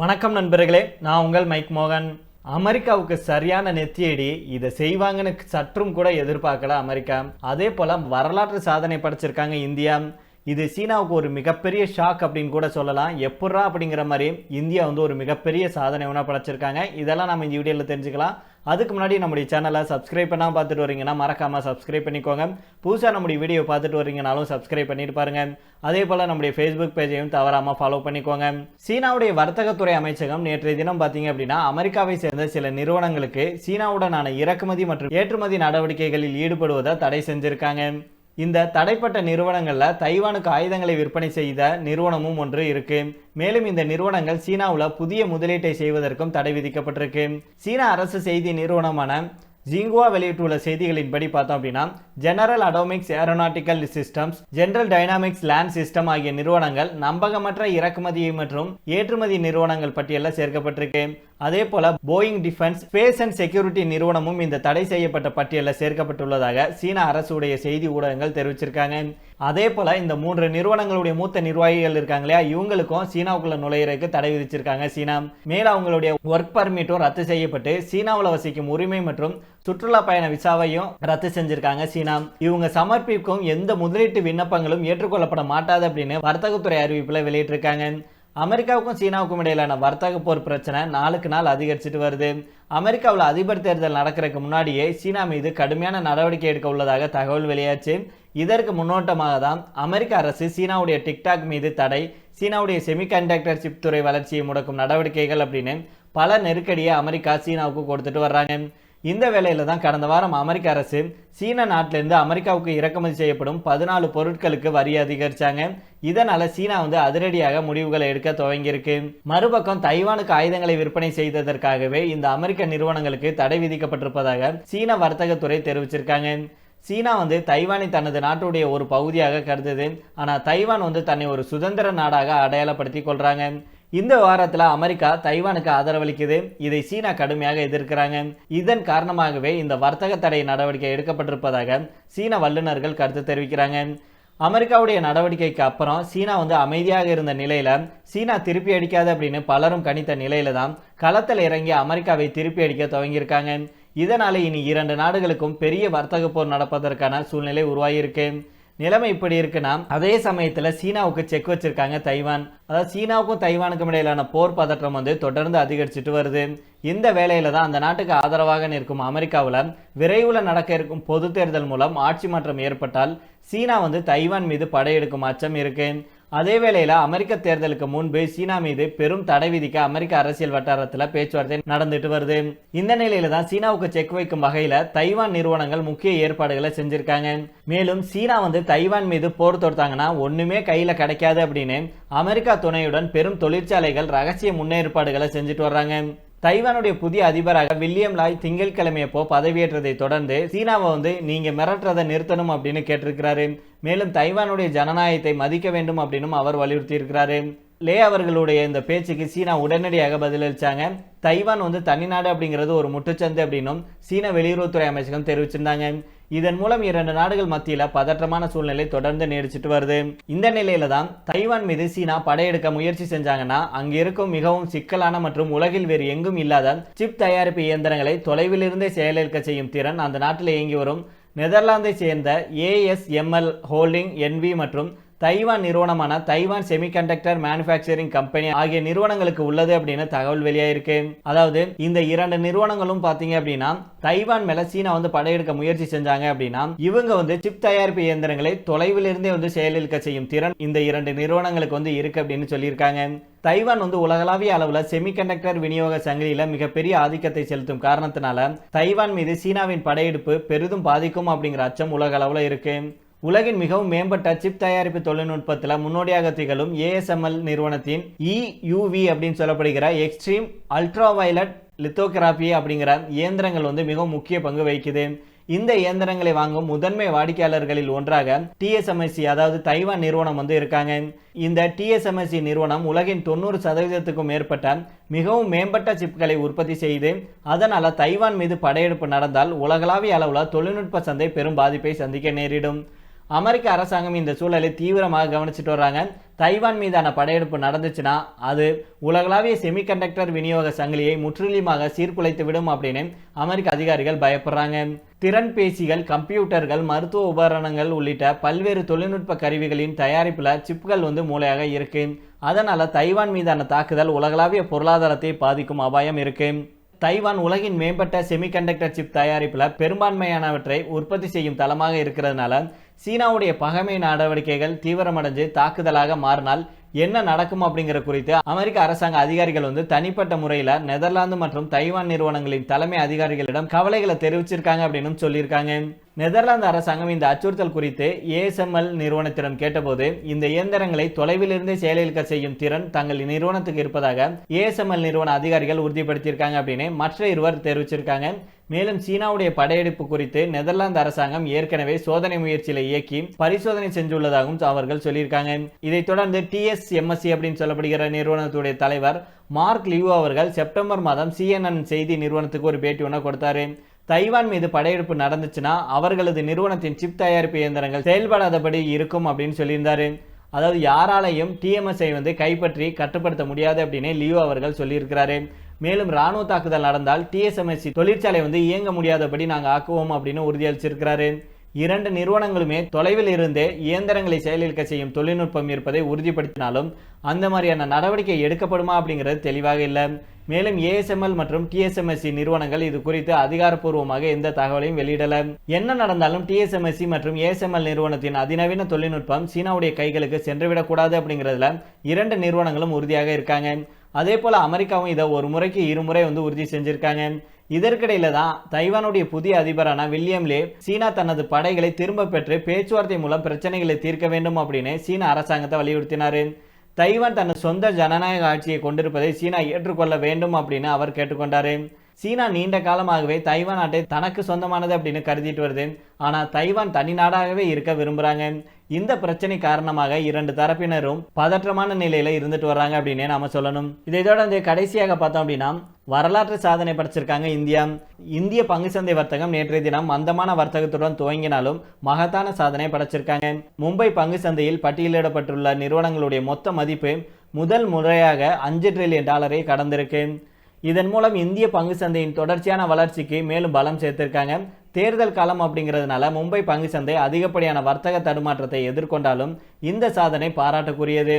வணக்கம் நண்பர்களே நான் உங்கள் மைக் மோகன். அமெரிக்காவுக்கு சரியான நெத்தியடி இதை செய்வாங்கன்னு சற்றும் கூட எதிர்பார்க்கல அமெரிக்கா. அதே போல வரலாற்று சாதனை படைச்சிருக்காங்க இந்தியா. இது சீனாவுக்கு ஒரு மிகப்பெரிய ஷாக் அப்படின்னு கூட சொல்லலாம். எப்பட்றா அப்படிங்கிற மாதிரி இந்தியா வந்து ஒரு மிகப்பெரிய சாதனை ஒன்றா படைச்சிருக்காங்க. இதெல்லாம் நம்ம இந்த வீடியோவில் தெரிஞ்சுக்கலாம். அதுக்கு முன்னாடி நம்முடைய சேனலை சப்ஸ்கிரைப் பண்ணால் பார்த்துட்டு வரீங்கன்னா மறக்காமல் சப்ஸ்கிரைப் பண்ணிக்கோங்க. புதுசாக நம்முடைய வீடியோ பார்த்துட்டு வரீங்கனாலும் சப்ஸ்கிரைப் பண்ணிட்டு பாருங்க. அதே போல் நம்முடைய ஃபேஸ்புக் பேஜையும் தவறாமல் ஃபாலோ பண்ணிக்கோங்க. சீனாவுடைய வர்த்தகத்துறை அமைச்சகம் நேற்றைய தினம் பார்த்தீங்க அப்படின்னா அமெரிக்காவை சேர்ந்த சில நிறுவனங்களுக்கு சீனாவுடனான இறக்குமதி மற்றும் ஏற்றுமதி நடவடிக்கைகளில் ஈடுபடுவதை தடை செஞ்சிருக்காங்க. இந்த தடைப்பட்ட நிறுவனங்களில் தைவானுக்கு ஆயுதங்களை விற்பனை செய்த நிறுவனமும் ஒன்று இருக்கு. மேலும் இந்த நிறுவனங்கள் சீனாவில் புதிய முதலீட்டை செய்வதற்கும் தடை விதிக்கப்பட்டிருக்கு. சீன அரசு செய்தி நிறுவனமான ஜிங்குவா வெளியிட்டுள்ள செய்திகளின்படி பார்த்தோம் அப்படின்னா General Atomics Aeronautical Systems General Dynamics Land System ஆகிய நிறுவனங்கள் நம்பகமற்ற இறக்குமதி மற்றும் ஏற்றுமதி நிறுவனங்கள் பட்டியலில் சேர்க்கப்பட்டிருக்கு. அதே போல Boeing Defense Space and Security நிறுவனமும் இந்த தடை செய்யப்பட்ட பட்டியலில் சேர்க்கப்பட்டுள்ளதாக சீன அரசுடைய செய்தி ஊடகங்கள் தெரிவிச்சிருக்காங்க. அதே போல் இந்த மூன்று நிறுவனங்களுடைய மூத்த நிர்வாகிகள் இருக்காங்க இல்லையா? இவங்களுக்கும் சீனாவுக்குள்ள நுழையிறதுக்கு தடை விதிச்சிருக்காங்க. சீனா மேலும் அவங்களுடைய ஒர்க் பர்மிட்டும் ரத்து செய்யப்பட்டு சீனாவில் வசிக்கும் உரிமை மற்றும் சுற்றுலா பயண விசாவையும் ரத்து செஞ்சிருக்காங்க சீனா. இவங்க சமர்ப்பிக்கும் எந்த முதலீட்டு விண்ணப்பங்களும் ஏற்றுக்கொள்ளப்பட மாட்டாது அப்படின்னு வர்த்தகத்துறை அறிவிப்பில் வெளியிட்டிருக்காங்க. அமெரிக்காவுக்கும் சீனாவுக்கும் இடையிலான வர்த்தக போர் பிரச்சனை நாளுக்கு நாள் அதிகரிச்சுட்டு வருது. அமெரிக்காவில் அதிபர் தேர்தல் நடக்கிறதுக்கு முன்னாடியே சீனா மீது கடுமையான நடவடிக்கை எடுக்க உள்ளதாக தகவல் வெளியாச்சு. இதற்கு முன்னோட்டமாக தான் அமெரிக்க அரசு சீனாவுடைய டிக்டாக் மீது தடை சீனாவுடைய செமிகண்டக்டர் சிப் துறை வளர்ச்சியை முடக்கும் நடவடிக்கைகள் அப்படின்னு பல நெருக்கடியை அமெரிக்கா சீனாவுக்கு கொடுத்துட்டு வர்றாங்க. இந்த வேலையில் தான் கடந்த வாரம் அமெரிக்க அரசு சீன நாட்டிலேருந்து அமெரிக்காவுக்கு இறக்குமதி செய்யப்படும் பதினாலு பொருட்களுக்கு வரி அதிகரித்தாங்க இதனால் சீனா வந்து அதிரடியாக முடிவுகளை எடுக்க துவங்கியிருக்கு. மறுபக்கம் தைவானுக்கு ஆயுதங்களை விற்பனை செய்ததற்காகவே இந்த அமெரிக்க நிறுவனங்களுக்கு தடை விதிக்கப்பட்டிருப்பதாக சீன வர்த்தகத்துறை தெரிவிச்சிருக்காங்க. சீனா வந்து தைவானை தனது நாட்டுடைய ஒரு பகுதியாக கருதுது. ஆனால் தைவான் வந்து தன்னை ஒரு சுதந்திர நாடாக அடையாளப்படுத்தி கொள்கிறாங்க இந்த வாரத்தில் அமெரிக்கா தைவானுக்கு ஆதரவளிக்குது. இதை சீனா கடுமையாக எதிர்க்கிறாங்க. இதன் காரணமாகவே இந்த வர்த்தக தடை நடவடிக்கை எடுக்கப்பட்டிருப்பதாக சீன வல்லுநர்கள் கருத்து தெரிவிக்கிறாங்க. அமெரிக்காவுடைய நடவடிக்கைக்கு அப்புறம் சீனா வந்து அமைதியாக இருந்த நிலையில சீனா திருப்பி அடிக்காது அப்படின்னு பலரும் கணித்த நிலையில தான் களத்தில் இறங்கி அமெரிக்காவை திருப்பி அடிக்க துவங்கியிருக்காங்க. இதனால இனி இரண்டு நாடுகளுக்கும் பெரிய வர்த்தக போர் நடப்பதற்கான சூழ்நிலை உருவாகியிருக்கு. நிலைமை இப்படி இருக்குன்னா அதே சமயத்தில் சீனாவுக்கு செக் வச்சிருக்காங்க தைவான். அதாவது சீனாவுக்கும் தைவானுக்கும் இடையிலான போர் பதற்றம் வந்து தொடர்ந்து அதிகரிச்சுட்டு வருது. இந்த வேலையில் தான் அந்த நாட்டுக்கு ஆதரவாக நிற்கும் அமெரிக்காவில் விரைவில் நடக்க இருக்கும் பொது தேர்தல் மூலம் ஆட்சி மாற்றம் ஏற்பட்டால் சீனா வந்து தைவான் மீது படையெடுக்கும் அச்சம் இருக்குது அதே வேளையில் அமெரிக்க தேர்தலுக்கு முன்பு சீனா மீது பெரும் தடை விதிக்க அமெரிக்க அரசியல் வட்டாரத்தில் பேச்சுவார்த்தை நடந்துட்டு வருது. இந்த நிலையில தான் சீனாவுக்கு செக் வைக்கும் வகையில் தைவான் நிறுவனங்கள் முக்கிய ஏற்பாடுகளை செஞ்சிருக்காங்க. மேலும் சீனா வந்து தைவான் மீது போர் தொடுத்தாங்கன்னா ஒண்ணுமே கையில கிடைக்காது அப்படின்னு அமெரிக்கா துணையுடன் பெரும் தொழிற்சாலைகள் ரகசிய முன்னேற்பாடுகளை செஞ்சுட்டு வர்றாங்க. தைவானுடைய புதிய அதிபராக வில்லியம் லாய் திங்கட்கிழமையப்போ பதவியேற்றதை தொடர்ந்து சீனாவை வந்து நீங்க மிரட்டுறதை நிறுத்தணும் அப்படின்னு கேட்டிருக்கிறாரு. மேலும் தைவானுடைய ஜனநாயகத்தை மதிக்க வேண்டும் அப்படின்னும் அவர் வலியுறுத்தியிருக்கிறாரு. லே அவர்களுடைய இந்த பேச்சுக்கு சீனா உடனடியாக பதிலளித்தாங்க தைவான் வந்து தனிநாடு அப்படிங்கிறது ஒரு முட்டுச்சந்து அப்படின்னும் சீன வெளியுறவுத்துறை அமைச்சகம் தெரிவிச்சிருந்தாங்க. இதன் மூலம் இரண்டு நாடுகள் மத்தியில் பதற்றமான சூழ்நிலை தொடர்ந்து நீடிச்சிட்டு வருது. இந்த நிலையில தான் தைவான் மீது சீனா படையெடுக்க முயற்சி செஞ்சாங்கன்னா அங்க இருக்கும் மிகவும் சிக்கலான மற்றும் உலகில் வேறு எங்கும் இல்லாத சிப் தயாரிப்பு இயந்திரங்களை தொலைவிலிருந்தே செயலிழக்க செய்யும் திறன் அந்த நாட்டில் இயங்கி வரும். நெதர்லாந்தை சேர்ந்த ஏஎஸ்எம்எல் ஹோல்டிங் என்வி மற்றும் தைவான் நிறுவனமான தைவான் செமிகண்டக்டர் மேனுஃபேக்சரிங் கம்பெனி ஆகிய நிறுவனங்களுக்கு உள்ளது அப்படின்னு தகவல் வெளியாயிருக்கு. அதாவது இந்த இரண்டு நிறுவனங்களும் பார்த்தீங்க அப்படின்னா தைவான் மேல சீனா வந்து படையெடுக்க முயற்சி செஞ்சாங்க அப்படின்னா இவங்க வந்து சிப் தயாரிப்பு இயந்திரங்களை தொலைவில் இருந்தே வந்து செயலிழக்க செய்யும் திறன் இந்த இரண்டு நிறுவனங்களுக்கு வந்து இருக்கு அப்படின்னு சொல்லியிருக்காங்க. தைவான் வந்து உலகளாவிய அளவில் செமிகண்டக்டர் விநியோக சங்கிலியில மிகப்பெரிய ஆதிக்கத்தை செலுத்தும் காரணத்தினால தைவான் மீது சீனாவின் படையெடுப்பு பெரிதும் பாதிக்கும் அப்படிங்கிற அச்சம் உலக அளவில் இருக்கு. உலகின் மிகவும் மேம்பட்ட சிப் தயாரிப்பு தொழில்நுட்பத்தில் முன்னோடியாக திகழும் ஏஎஸ்எம்எல் நிறுவனத்தின் இயூவி அப்படின்னு சொல்லப்படுகிற எக்ஸ்ட்ரீம் அல்ட்ரா வயலட் லித்தோகிராபி அப்படிங்கிற இயந்திரங்கள் வந்து மிகவும் முக்கிய பங்கு வகிக்குது. இந்த இயந்திரங்களை வாங்கும் முதன்மை வாடிக்கையாளர்களில் ஒன்றாக டிஎஸ்எம்எஸ்சி அதாவது தைவான் நிறுவனம் வந்து இருக்காங்க. இந்த டிஎஸ்எம்எஸ்சி நிறுவனம் உலகின் தொண்ணூறு சதவீதத்துக்கும் மேற்பட்ட மிகவும் மேம்பட்ட சிப்களை உற்பத்தி செய்து அதனால் தைவான் மீது படையெடுப்பு நடந்தால் உலகளாவிய அளவில் தொழில்நுட்ப சந்தை பெரும் பாதிப்பை சந்திக்க நேரிடும். அமெரிக்க அரசாங்கம் இந்த சூழலை தீவிரமாக கவனிச்சிட்டு வர்றாங்க. தைவான் மீதான படையெடுப்பு நடந்துச்சுன்னா அது உலகளாவிய செமிகண்டக்டர் விநியோக சங்கிலியை முற்றிலுமாக சீர்குலைத்து விடும் அப்படின்னு அமெரிக்க அதிகாரிகள் பயப்படுறாங்க. திறன் பேசிகள் கம்ப்யூட்டர்கள் மருத்துவ உபகரணங்கள் உள்ளிட்ட பல்வேறு தொழில்நுட்ப கருவிகளின் தயாரிப்பில் சிப்புகள் வந்து மூளையாக இருக்கு. அதனால தைவான் மீதான தாக்குதல் உலகளாவிய பொருளாதாரத்தை பாதிக்கும் அபாயம் இருக்கு. தைவான் உலகின் மேம்பட்ட செமிகண்டக்டர் சிப் தயாரிப்பில் பெரும்பான்மையானவற்றை உற்பத்தி செய்யும் தளமாக இருக்கிறதுனால சீனாவுடைய பகைமை நடவடிக்கைகள் தீவிரமடைஞ்சு தாக்குதலாக மாறினால் என்ன நடக்கும் அப்படிங்கிற குறித்து அமெரிக்க அரசாங்க அதிகாரிகள் வந்து தனிப்பட்ட முறையில் நெதர்லாந்து மற்றும் தைவான் நிறுவனங்களின் தலைமை அதிகாரிகளிடம் கவலைகளை தெரிவிச்சிருக்காங்க அப்படின்னு சொல்லியிருக்காங்க. நெதர்லாந்து அரசாங்கம் இந்த அச்சுறுத்தல் குறித்து ஏஎஸ்எம்எல் நிறுவனத்திடம் கேட்டபோது இந்த இயந்திரங்களை தொலைவிலிருந்தே செயலிழக்க செய்யும் திறன் தங்கள் நிறுவனத்துக்கு இருப்பதாக ஏஎஸ்எம்எல் நிறுவன அதிகாரிகள் உறுதிப்படுத்தியிருக்காங்க அப்படின்னு மற்ற இருவர் தெரிவிச்சிருக்காங்க. மேலும் சீனாவுடைய படையெடுப்பு குறித்து நெதர்லாந்து அரசாங்கம் ஏற்கனவே சோதனை முயற்சியில இயக்கி பரிசோதனை செஞ்சுள்ளதாகவும் அவர்கள் சொல்லியிருக்காங்க. இதைத் தொடர்ந்து டிஎஸ் எம்எஸ்சி அப்படின்னு சொல்லப்படுகிற நிறுவனத்துடைய தலைவர் மார்க் லியூ அவர்கள் செப்டம்பர் மாதம் சிஎன்என் செய்தி நிறுவனத்துக்கு ஒரு பேட்டி ஒன்று கொடுத்தாரு. தைவான் மீது படையெடுப்பு நடந்துச்சுன்னா அவர்களது நிறுவனத்தின் சிப் தயாரிப்பு இயந்திரங்கள் செயல்படாதபடி இருக்கும் அப்படின்னு சொல்லியிருந்தாரு. அதாவது யாராலையும் டிஎம்எஸ்ஐ வந்து கைப்பற்றி கட்டுப்படுத்த முடியாது அப்படின்னு லியூ அவர்கள் சொல்லியிருக்கிறாரு. மேலும் ராணுவ தாக்குதல் நடந்தால் டிஎஸ்எம்எஸ்சி தொழிற்சாலை வந்து இயங்க முடியாதபடி நாங்கள் ஆக்குவோம் அப்படின்னு உறுதியளிச்சிருக்கிறாரு. இரண்டு நிறுவனங்களுமே தொலைவில் இருந்தே இயந்திரங்களை செயலிழக்க செய்யும் தொழில்நுட்பம் இருப்பதை உறுதிப்படுத்தினாலும் அந்த மாதிரியான நடவடிக்கை எடுக்கப்படுமா அப்படிங்கிறது தெளிவாக இல்லை. மேலும் ஏஎஸ்எம்எல் மற்றும் டிஎஸ்எம்எஸ்சி நிறுவனங்கள் இது குறித்து அதிகாரப்பூர்வமாக எந்த தகவலையும் வெளியிடல. என்ன நடந்தாலும் டிஎஸ்எம்எஸ்சி மற்றும் ஏஎஸ்எம்எல் நிறுவனத்தின் அதிநவீன தொழில்நுட்பம் சீனாவுடைய கைகளுக்கு சென்றுவிடக்கூடாது அப்படிங்கிறதுல இரண்டு நிறுவனங்களும் உறுதியாக இருக்காங்க. அதே போல் அமெரிக்காவும் இதை ஒரு முறைக்கு இருமுறை வந்து உறுதி செஞ்சுருக்காங்க. இதற்கிடையில தான் தைவானுடைய புதிய அதிபரான வில்லியம் லே சீனா தனது படைகளை திரும்ப பெற்று பேச்சுவார்த்தை மூலம் பிரச்சனைகளை தீர்க்க வேண்டும் அப்படின்னு சீன அரசாங்கத்தை வலியுறுத்தினார். தைவான் தனது சொந்த ஜனநாயக ஆட்சியை கொண்டிருப்பதை சீனா ஏற்றுக்கொள்ள வேண்டும் அப்படின்னு அவர் கேட்டுக்கொண்டார். சீனா நீண்ட காலமாகவே தைவான் நாட்டை தனக்கு சொந்தமானது அப்படின்னு கருதிட்டு வருது. ஆனால் தைவான் தனி நாடாகவே இருக்க விரும்புகிறாங்க இந்த பிரச்சனை காரணமாக இரண்டு தரப்பினரும் பதற்றமான நிலையில இருந்துட்டு வர்றாங்க அப்படின்னே நாம சொல்லணும். இதை தொடர்ந்து கடைசியாக பார்த்தோம் அப்படின்னா வரலாற்று சாதனை படைச்சிருக்காங்க இந்தியா. இந்திய பங்கு சந்தை வர்த்தகம் நேற்றைய தினம் மந்தமான வர்த்தகத்துடன் துவங்கினாலும் மகத்தான சாதனை படைச்சிருக்காங்க. மும்பை பங்கு சந்தையில் பட்டியலிடப்பட்டுள்ள நிறுவனங்களுடைய மொத்த மதிப்பு முதல் முறையாக அஞ்சு ட்ரில்லியன் டாலரை கடந்திருக்கு. இதன் மூலம் இந்திய பங்கு சந்தையின் தொடர்ச்சியான வளர்ச்சிக்கு மேலும் பலம் சேர்த்திருக்காங்க. தேர்தல் காலம் அப்படிங்கிறதுனால மும்பை பங்கு சந்தை அதிகப்படியான வர்த்தக தடுமாற்றத்தை எதிர்கொண்டாலும் இந்த சாதனை பாராட்டக்குரியது.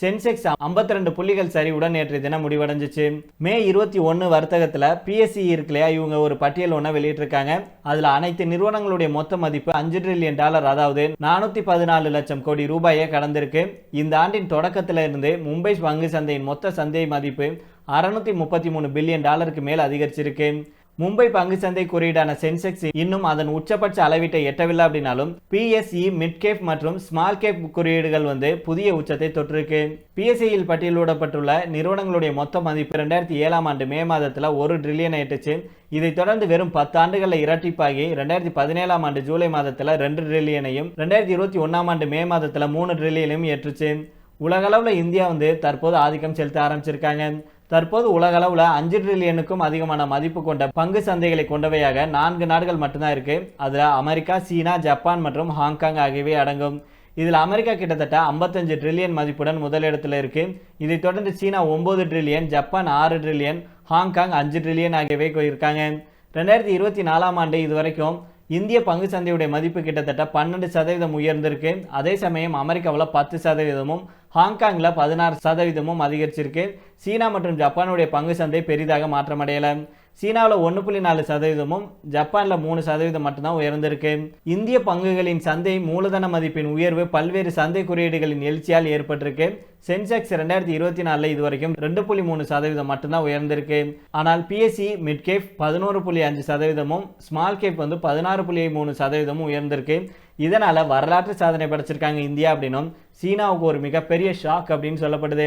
சென்செக்ஸ் 52 ரெண்டு புள்ளிகள் சரிவுடன் நேற்று தினம் முடிவடைஞ்சிச்சு. மே இருபத்தி ஒன்று வர்த்தகத்தில் பிஎஸ்சி இருக்கு இல்லையா இவங்க ஒரு பட்டியல் ஒன்று வெளியிட்டிருக்காங்க. அதில் அனைத்து நிறுவனங்களுடைய மொத்த மதிப்பு அஞ்சு ட்ரில்லியன் டாலர். அதாவது நானூற்றி பதினாலு லட்சம் கோடி ரூபாயை கடந்திருக்கு. இந்த ஆண்டின் தொடக்கத்தில் இருந்து மும்பை பங்கு சந்தையின் மொத்த சந்தை மதிப்பு அறுநூத்தி முப்பத்தி மூணு பில்லியன் டாலருக்கு மேல் அதிகரிச்சிருக்கு. மும்பை பங்குச்சந்தை குறியீடான சென்செக்ஸ் இன்னும் அதன் உச்சபட்ச அளவீட்டை எட்டவில்லை அப்படின்னாலும் பிஎஸ்இ மிட்கேப் மற்றும் ஸ்மால் கேப் குறியீடுகள் வந்து புதிய உச்சத்தை தொற்றிருக்கு. பிஎஸ்சியில் பட்டியலிடப்பட்டுள்ள நிறுவனங்களுடைய மொத்த மதிப்பு ரெண்டாயிரத்தி ஏழாம் ஆண்டு மே மாதத்தில் ஒரு ட்ரில்லியன் எட்டுச்சு. இதைத் தொடர்ந்து வெறும் பத்து ஆண்டுகளில் இரட்டிப்பாகி ரெண்டாயிரத்தி பதினேழாம் ஆண்டு ஜூலை மாதத்தில் ரெண்டு ட்ரில்லியனையும் ரெண்டாயிரத்தி இருபத்தி ஒன்றாம் ஆண்டு மே மாதத்தில் மூணு ட்ரில்லியனையும் ஏற்றுச்சு. உலகளவில் இந்தியா வந்து தற்போது ஆதிக்கம் செலுத்த ஆரம்பிச்சிருக்காங்க. தற்போது உலகளவில் அஞ்சு ட்ரில்லியனுக்கும் அதிகமான மதிப்பு கொண்ட பங்கு சந்தைகளை கொண்டவையாக நான்கு நாடுகள் மட்டும்தான் இருக்கு. அதில் அமெரிக்கா சீனா ஜப்பான் மற்றும் ஹாங்காங் ஆகியவை அடங்கும். இதில் அமெரிக்கா கிட்டத்தட்ட 55 ட்ரில்லியன் மதிப்புடன் முதலிடத்தில் இருக்கு. இதைத் தொடர்ந்து சீனா ஒம்பது ட்ரில்லியன் ஜப்பான் ஆறு ட்ரில்லியன் ஹாங்காங் அஞ்சு ட்ரில்லியன் ஆகியவை இருக்காங்க. ரெண்டாயிரத்தி இருபத்தி நாலாம் ஆண்டு இதுவரைக்கும் இந்திய பங்கு சந்தையுடைய மதிப்பு கிட்டத்தட்ட பன்னெண்டு சதவீதம் உயர்ந்திருக்கு. அதே சமயம் அமெரிக்காவில் பத்து சதவீதமும் ஹாங்காங்கில் பதினாறு சதவீதமும் அதிகரிச்சிருக்கு. சீனா மற்றும் ஜப்பானுடைய பங்கு சந்தை பெரிதாக மாற்றமடையலை. சீனாவில் ஒன்று புள்ளி நாலு சதவீதமும் ஜப்பானில் மூணு சதவீதம் மட்டும்தான் உயர்ந்திருக்கு. இந்திய பங்குகளின் சந்தை மூலதன மதிப்பின் உயர்வு பல்வேறு சந்தை குறியீடுகளின் எழுச்சியால் ஏற்பட்டிருக்கு. சென்செக்ஸ் ரெண்டாயிரத்தி இருபத்தி நாலில் இதுவரைக்கும் ரெண்டு புள்ளி மூணு சதவீதம் மட்டும்தான் உயர்ந்திருக்கு. ஆனால் பிஎஸ்சி மிட்கேப் பதினோரு புள்ளி அஞ்சு சதவீதமும் ஸ்மால் கேப் வந்து பதினாறு புள்ளி மூணு சதவீதமும் உயர்ந்திருக்கு. இதனால் வரலாற்று சாதனை படைச்சிருக்காங்க இந்தியா அப்படின்னும் சீனாவுக்கு ஒரு மிகப்பெரிய ஷாக் அப்படின்னு சொல்லப்படுது.